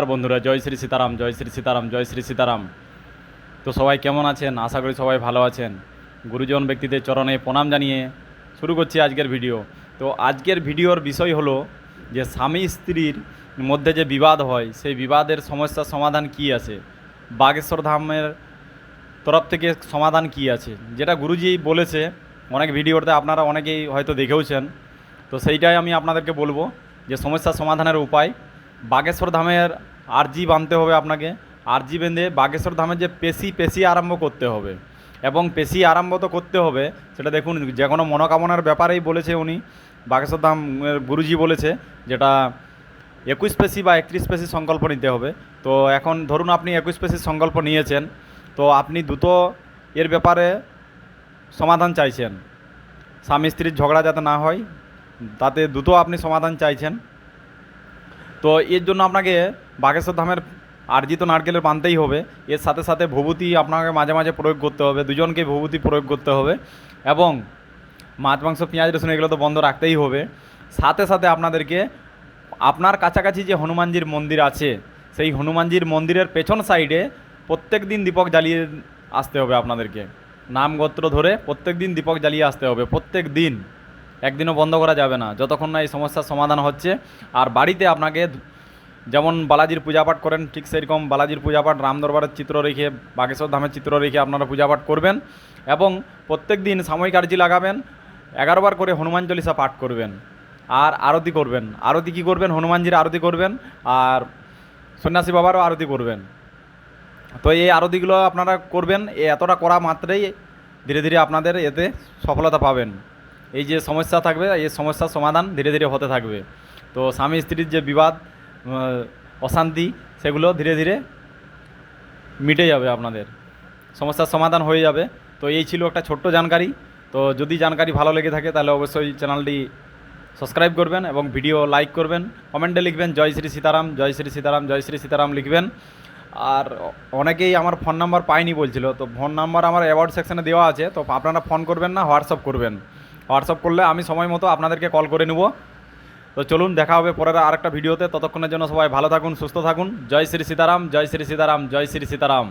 আর বন্ধুরা, জয় শ্রী সীতারাম, জয় শ্রী সীতারাম, জয় শ্রী সীতারাম। তো সবাই কেমন আছেন? আশা করি সবাই ভালো আছেন। গুরুজন ব্যক্তিদের চরণে প্রণাম জানিয়ে শুরু করছি আজকের ভিডিও। তো আজকের ভিডিওর বিষয় হলো যে স্বামী স্ত্রীর মধ্যে যে বিবাদ হয়, সেই বিবাদের সমস্যার সমাধান কি আছে? বাগেশ্বর ধামের তরফ থেকে সমাধান কি আছে? যেটা গুরুজি বলেছে, অনেক ভিডিওতে আপনারা অনেকেই হয়তো দেখেওছেন। তো সেইটাই আমি আপনাদেরকে বলব যে সমস্যার সমাধানের উপায়। বাগেশ্বর ধামের আরজি বাঁধতে হবে আপনাকে। আরজি বেঁধে বাগেশ্বর ধামের যে পেশি পেশি আরম্ভ করতে হবে। এবং পেশি আরম্ভ তো করতে হবে, সেটা দেখুন, যে কোনো মনোকামনার ব্যাপারেই বলেছে উনি। বাগেশ্বর ধাম গুরুজি বলেছে যেটা একুশ পেশি বা একত্রিশ পেশি সংকল্প নিতে হবে। তো এখন ধরুন আপনি একুশ পেশির সংকল্প নিয়েছেন, তো আপনি দ্রুত এর ব্যাপারে সমাধান চাইছেন। স্বামী স্ত্রীর ঝগড়া যাতে না হয়, তাতে দ্রুত আপনি সমাধান চাইছেন। তো এর জন্য আপনাকে বাগেশ্বর ধামের আর্জিত নারকেলের বানতেই হবে। এর সাথে সাথে ভবুতি আপনাকে মাঝে মাঝে প্রয়োগ করতে হবে। দুজনকে ভবুতি প্রয়োগ করতে হবে এবং মাছ, মাংস, পেঁয়াজ, রসুন এগুলো তো বন্ধ রাখতেই হবে। সাথে সাথে আপনাদেরকে আপনার কাছাকাছি যে হনুমানজির মন্দির আছে, সেই হনুমানজির মন্দিরের পেছন সাইডে প্রত্যেক দিন দীপক জ্বালিয়ে আসতে হবে আপনাদেরকে। নাম গোত্র ধরে প্রত্যেক দিন দীপক জ্বালিয়ে আসতে হবে। প্রত্যেক দিন একদিনও বন্ধ করা যাবে না। যতক্ষণ না এই সমস্যার সমাধান হচ্ছে। আর বাড়িতে আপনাকে যেমন বালাজির পূজাপাঠ করেন, ঠিক সেরকম বালাজির পূজাপাঠ, রাম দরবারের চিত্র রেখে, বাগেশ্বর ধামের চিত্র রেখে আপনারা পূজাপাঠ করবেন এবং প্রত্যেক দিন সাময়িক আর্জি লাগাবেন এগারোবার করে হনুমান চল্লিশা পাঠ করবেন, আর আরতি করবেন। আরতি কী করবেন? হনুমানজির আরতি করবেন, আর সন্ন্যাসী বাবারও আরতি করবেন। তো এই আরতিগুলো আপনারা করবেন এতটা করা মাত্রেই ধীরে ধীরে আপনাদের এতে সফলতা পাবেন। এই যে সমস্যা থাকবে, এই সমস্যার সমাধান ধীরে ধীরে হতে থাকবে। তো স্বামী স্ত্রীর যে বিবাদ অশান্তি, সেগুলো ধীরে ধীরে মিটে যাবে আপনাদের। সমস্যার সমাধান হয়ে যাবে। তো এই ছিল একটা ছোট্ট জানকারি। তো যদি জানকারি ভালো লেগে থাকে, তাহলে অবশ্যই চ্যানেলটি সাবস্ক্রাইব করবেন এবং ভিডিও লাইক করবেন। কমেন্টে লিখবেন, জয় শ্রী সীতারাম, জয় শ্রী সীতারাম, জয় শ্রী সীতারাম লিখবেন। আর অনেকেই আমার ফোন নাম্বার পায়নি বলছিল, তো ফোন নাম্বার আমার অ্যাওয়ার্ড সেকশনে দেওয়া আছে। তো আপনারা ফোন করবেন না, হোয়াটসঅ্যাপ করবেন। হোয়াটসঅ্যাপ করলে আমি সময় মতো আপনাদেরকে কল করে নেব। তো চলুন, দেখা হবে পরের আরেকটা ভিডিওতে। ততক্ষণের জন্য সবাই ভালো থাকুন, সুস্থ থাকুন। জয় শ্রী সীতারাম, জয় শ্রী সীতারাম, জয় শ্রী সীতারাম।